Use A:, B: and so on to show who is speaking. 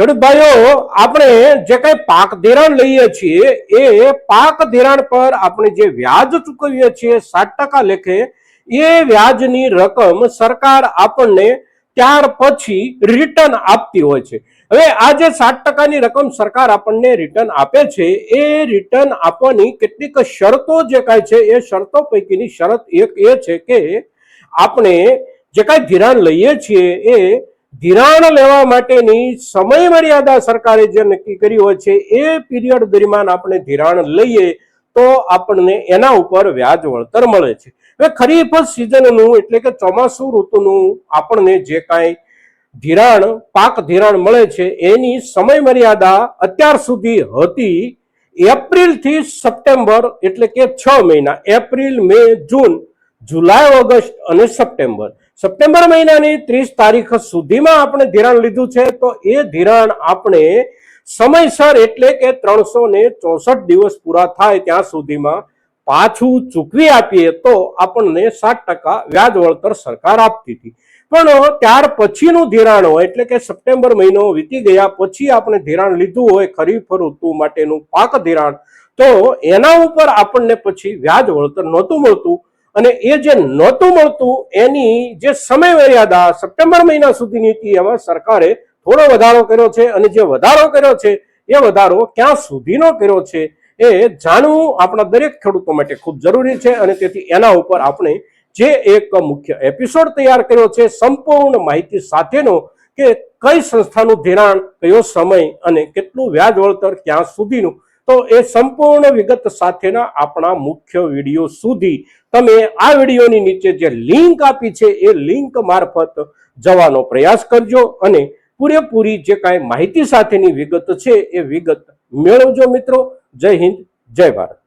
A: ખેડૂત આપણે જે કઈ પાક ધિરાણ લઈએ છીએ, એ પાક ધિરાણ પર આપણે જે વ્યાજ ચૂકવીએ છીએ સાત ટકા લેખે, એ વ્યાજની રકમ સરકાર આપણને ત્યાર પછી રિટર્ન આપતી હોય છે. હવે આ જે સાત ટકાની રકમ સરકાર આપણને રિટર્ન આપે છે, એ રિટર્ન આપવાની કેટલીક શરતો જે કાંઈ છે, એ શરતો પૈકીની શરત એક એ છે કે, આપણે જે કાંઈ ધિરાણ લઈએ છીએ, એ ધિરાણ લેવા માટેની સમય મર્યાદા સરકારે જે નક્કી કરી હોય છે, એ પીરિયડ દરમિયાન આપણે ધિરાણ લઈએ તો આપણને એના ઉપર વ્યાજ વળતર મળે છે. હવે ખરીફ સિઝનનું એટલે કે ચોમાસુ ઋતુનું આપણને જે કાંઈ ધિરાણ, પાક ધિરાણ મળે છે, એની સમય મર્યાદા અત્યાર સુધી હતી એપ્રિલથી સપ્ટેમ્બર એટલે કે છ મહિના, એપ્રિલ, મે, જૂન જુલાઈ, ઓગસ્ટ અને સપ્ટેમ્બર. સપ્ટેમ્બર મહિનાની ત્રીસ તારીખ સુધીમાં આપણે ધિરાણ લીધું છે, તો એ ધિરાણ આપણે સમયસર એટલે કે ત્રણસો ને ચોસઠ દિવસ પૂરા થાય ત્યાં સુધીમાં પાછું ચૂકવી આપીએ તો આપણને સાત ટકા વ્યાજ વળતર સરકાર આપતી હતી. પણ ત્યાર પછીનું ધિરાણ હોય, એટલે કે સપ્ટેમ્બર મહિનો વીતી ગયા પછી આપણે ધિરાણ લીધું હોય, ખરીફ ઋતુ માટેનું પાક ધિરાણ, તો એના ઉપર આપણને પછી વ્યાજ વળતર નહોતું મળતું. અને એ જે નહોતું મળતું, એની જે સમય મર્યાદા સપ્ટેમ્બર મહિના સુધીની હતી, એમાં સરકારે થોડો વધારો કર્યો છે અને જે વધારો કર્યો છે, એ વધારો ક્યાં સુધીનો કર્યો છે, એ જાણવું આપણા દરેક ખેડૂતો માટે ખૂબ જરૂરી છે અને તેથી એના ઉપર આપણે જે એક મુખ્ય એપિસોડ તૈયાર કર્યો છે, સંપૂર્ણ માહિતી સાથેનો કે કઈ સંસ્થાનું ધિરાણ, કયો સમય અને કેટલું વ્યાજ વળતર ક્યાં સુધીનું તો એ સંપૂર્ણ વિગત સાથેના આપણા મુખ્ય વીડિયો સુધી તમે આ વિડીયોની નીચે જે લિંક આપી છે, એ લિંક મારફત જવાનો પ્રયાસ કરજો અને પૂરેપૂરી જે કાંઈ માહિતી સાથેની વિગત છે, એ વિગત મેળવજો મિત્રો. જય હિન્દ, જય ભારત.